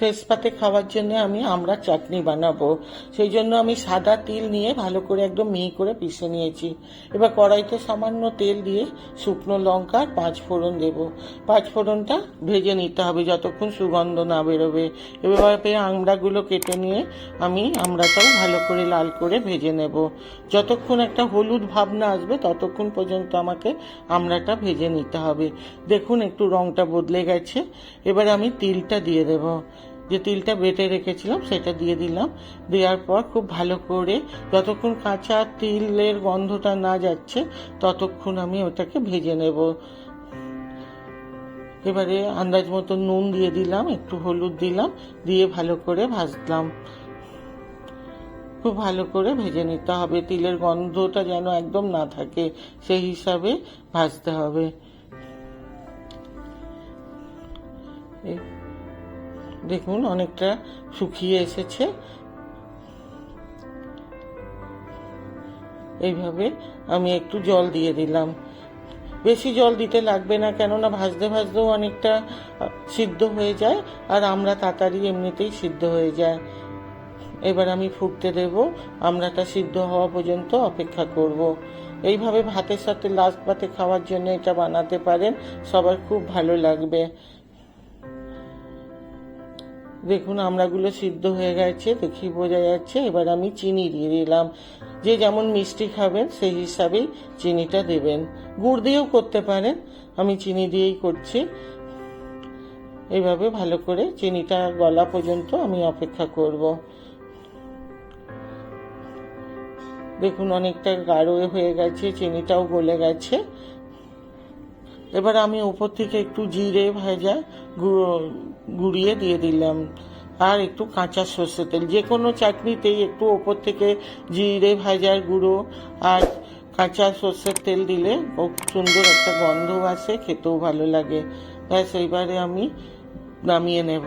শেষ পাতে খাওয়ার জন্য আমি আমরা চাটনি বানাবো। সেই জন্য আমি সাদা তিল নিয়ে ভালো করে একদম মিহি করে পিষে নিয়েছি। এবার কড়াইতে সামান্য তেল দিয়ে শুকনো লঙ্কা আর পাঁচ ফোড়ন দেব। পাঁচ ফোড়নটা ভেজে নিতে হবে যতক্ষণ সুগন্ধ না বেরোবে। এভাবে আমড়াগুলো কেটে নিয়ে আমি আমড়াটাও ভালো করে লাল করে ভেজে নেব। যতক্ষণ একটা হলুদ ভাবনা আসবে, ততক্ষণ পর্যন্ত আমাকে আমড়াটা ভেজে নিতে হবে। দেখুন একটু রংটা বদলে গেছে। এবার আমি তিলটা দিয়ে দেব। যে তিলটা বেটে রেখেছিলাম, সেটা দিয়ে দিলাম। দেওয়ার পর খুব ভালো করে যতক্ষণ কাঁচা তিলের গন্ধটা না যাচ্ছে, ততক্ষণ আমি ওটাকে ভেজে নেব। এবারে আন্দাজ মতো নুন দিয়ে দিলাম, একটু হলুদ দিলাম, দিয়ে ভালো করে ভাজলাম। খুব ভালো করে ভেজে নিতে হবে, তিলের গন্ধটা যেন একদম না থাকে, সেই হিসাবে ভাজতে হবে। দেখুন, অনেকটা শুকিয়ে এসেছে। এইভাবে আমি একটু জল দিয়ে দিলাম। বেশি জল দিতে লাগবে না, কেননা ভাজতে ভাজতেও অনেকটা সিদ্ধ হয়ে যায়, আর আমরা তাড়াতাড়ি এমনিতেই সিদ্ধ হয়ে যায়। এবার আমি ফুটতে দেব, আমরাটা সিদ্ধ হওয়া পর্যন্ত অপেক্ষা করব। এইভাবে ভাতের সাথে লাস্ট ভাতে খাওয়ার জন্য এটা বানাতে পারেন, সবার খুব ভালো লাগবে। দেখুন আমড়াগুলো সিদ্ধ হয়ে গেছে দেখি বোঝা যাচ্ছে। এবার আমি চিনি দিয়ে দিলাম। যে যেমন মিষ্টি খাবেন, সেই হিসাবেই চিনিটা দেবেন। গুড় দিয়েও করতে পারেন, আমি চিনি দিয়েই করছি। এইভাবে ভালো করে চিনিটা গলা পর্যন্ত আমি অপেক্ষা করব। দেখুন, অনেকটা গাঢ় হয়ে গেছে, চিনিটাও গলে গেছে। এবার আমি উপর থেকে একটু জিরে ভাজা গুঁড়ো, গুঁড়িয়ে দিয়ে দিলাম। আর একটু কাঁচা সর্ষে তেল, যে কোনো চাটনিতেই একটু ওপর থেকে জিরে ভাজার গুঁড়ো আর কাঁচা সর্ষের তেল দিলে খুব সুন্দর একটা গন্ধ আসে, খেতেও ভালো লাগে। ব্যাস, এইবারে আমি নামিয়ে নেব।